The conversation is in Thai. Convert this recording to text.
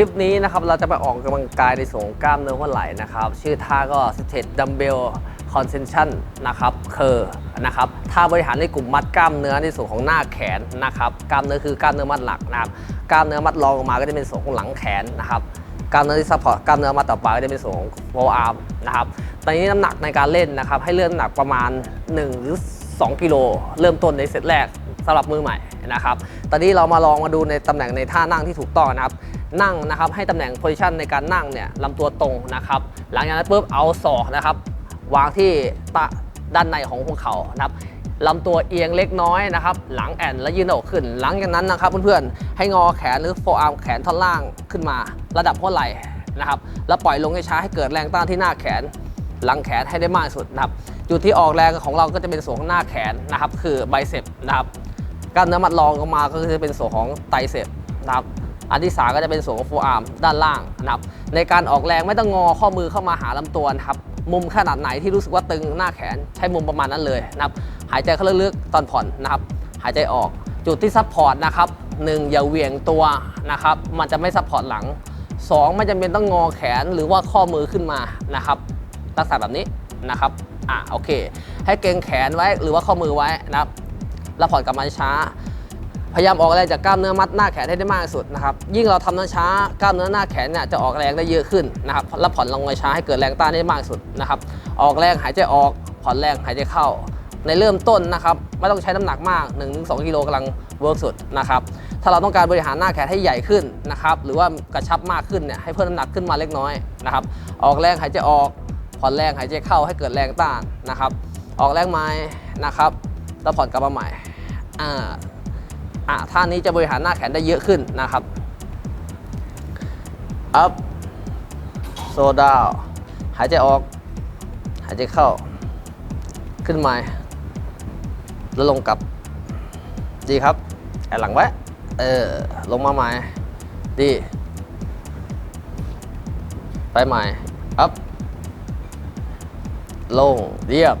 คลิปนี้นะครับเราจะไปออกกำลังกายในส่วนของกล้ามเนื้อหัวไหล่นะครับ ชื่อท่าก็ State Dumbbell Concension นะครับเคอร์นะครับท่าบริหารในกลุ่มมัดกล้ามเนื้อในส่วนของหน้าแขนนะครับกล้ามเนื้อคือกล้ามเนื้อมัดหลักนะครับกล้ามเนื้อมัดรองลงมาก็จะเป็นส่วนของหลังแขนนะครับกล้ามเนื้อที่ซัพพอร์ตกล้ามเนื้อมัดต่อไปก็จะเป็นส่วนของ forearm นะครับตอนนี้น้ำหนักในการเล่นนะครับให้เลื่อนน้ำหนักประมาณ1หรือ2กิโลเริ่มต้นในเซตแรกสำหรับมือใหม่นะครับ ตอนนี้เรามาลองมาดูในตำแหน่งในท่านั่งที่ถูกต้องนะครับ นั่งนะครับให้ตำแหน่งโพซิชันในการนั่งเนี่ยลำตัวตรงนะครับหลังจากนั้นปุ๊บเอาศอกนะครับวางที่ตะด้านในของหัวเข่านะครับลำตัวเอียงเล็กน้อยนะครับ หลังแอนและยืนหน้าอกขึ้น หลังจากนั้นนะครับเพื่อนๆให้งอแขนหรือโฟอาร์มแขนท่อนล่างขึ้นมา ระดับหัวไหล่นะครับแล้วปล่อยลงช้าๆให้เกิดแรงต้านที่หน้าแขน หลังแขนให้ได้มากที่สุดนะครับจุดที่ออกแรงของเราก็จะเป็นส่วนของหน้าแขนนะครับ คือไบเซปนะครับกล้ามเนื้อมัดรองลงมาก็คือจะเป็นส่วนของไตรเซปนะครับ อันที่สามก็จะเป็นส่วนของโฟอาร์มด้านล่างนะครับในการออกแรงไม่ต้องงอข้อมือเข้ามาหาลำตัวนะครับมุมขนาดไหนที่รู้สึกว่าตึงหน้าแขนใช้มุมประมาณนั้นเลยนะครับหายใจเข้าลึกๆตอนผ่อนนะครับหายใจออกจุดที่ซับพอร์ตนะครับหนึ่งอย่าเหวี่ยงตัวนะครับมันจะไม่ซับพอร์ตหลังสองไม่จำเป็นต้องงอแขนหรือว่าข้อมือขึ้นมานะครับลักษณะแบบนี้นะครับอะโอเค ให้เกรงแขนไว้หรือว่าข้อมือไว้นะครับแล้วผ่อนกลับมาช้า พยายามออกแรงจากกล้ามเนื้อมัดหน้าแขนให้ได้มากที่สุดนะครับ ยิ่งเราทำนั้นช้ากล้ามเนื้อหน้าแขนเนี่ยจะออกแรงได้เยอะขึ้นนะครับแล้วผ่อนลงมาช้าให้เกิดแรงต้านได้มากที่สุดนะครับ ออกแรงหายใจออกผ่อนแรงหายใจเข้า ในเริ่มต้นนะครับไม่ต้องใช้น้ำหนักมาก 1-2 กิโลกำลังเวิร์กสุดนะครับ ถ้าเราต้องการบริหารหน้าแขนให้ใหญ่ขึ้นนะครับ หรือว่ากระชับมากขึ้นเนี่ยให้เพิ่มน้ำหนักขึ้นมาเล็กน้อยนะครับ ออกแรงหายใจออกผ่อนแรงหายใจเข้าให้เกิดแรงต้านนะครับ ออกแรงไม้นะครับแล้วผ่อนกลับมาใหม่อ่า อ่าท่านี้จะบริหารหน้าแขนได้เยอะขึ้นนะครับ up so down หายใจออก หายใจเข้า ขึ้นมา แล้วลงกลับ ดีครับแอนหลังไว้ เออ ลงมาใหม่ ดี ไปใหม่ up ลง เรียบ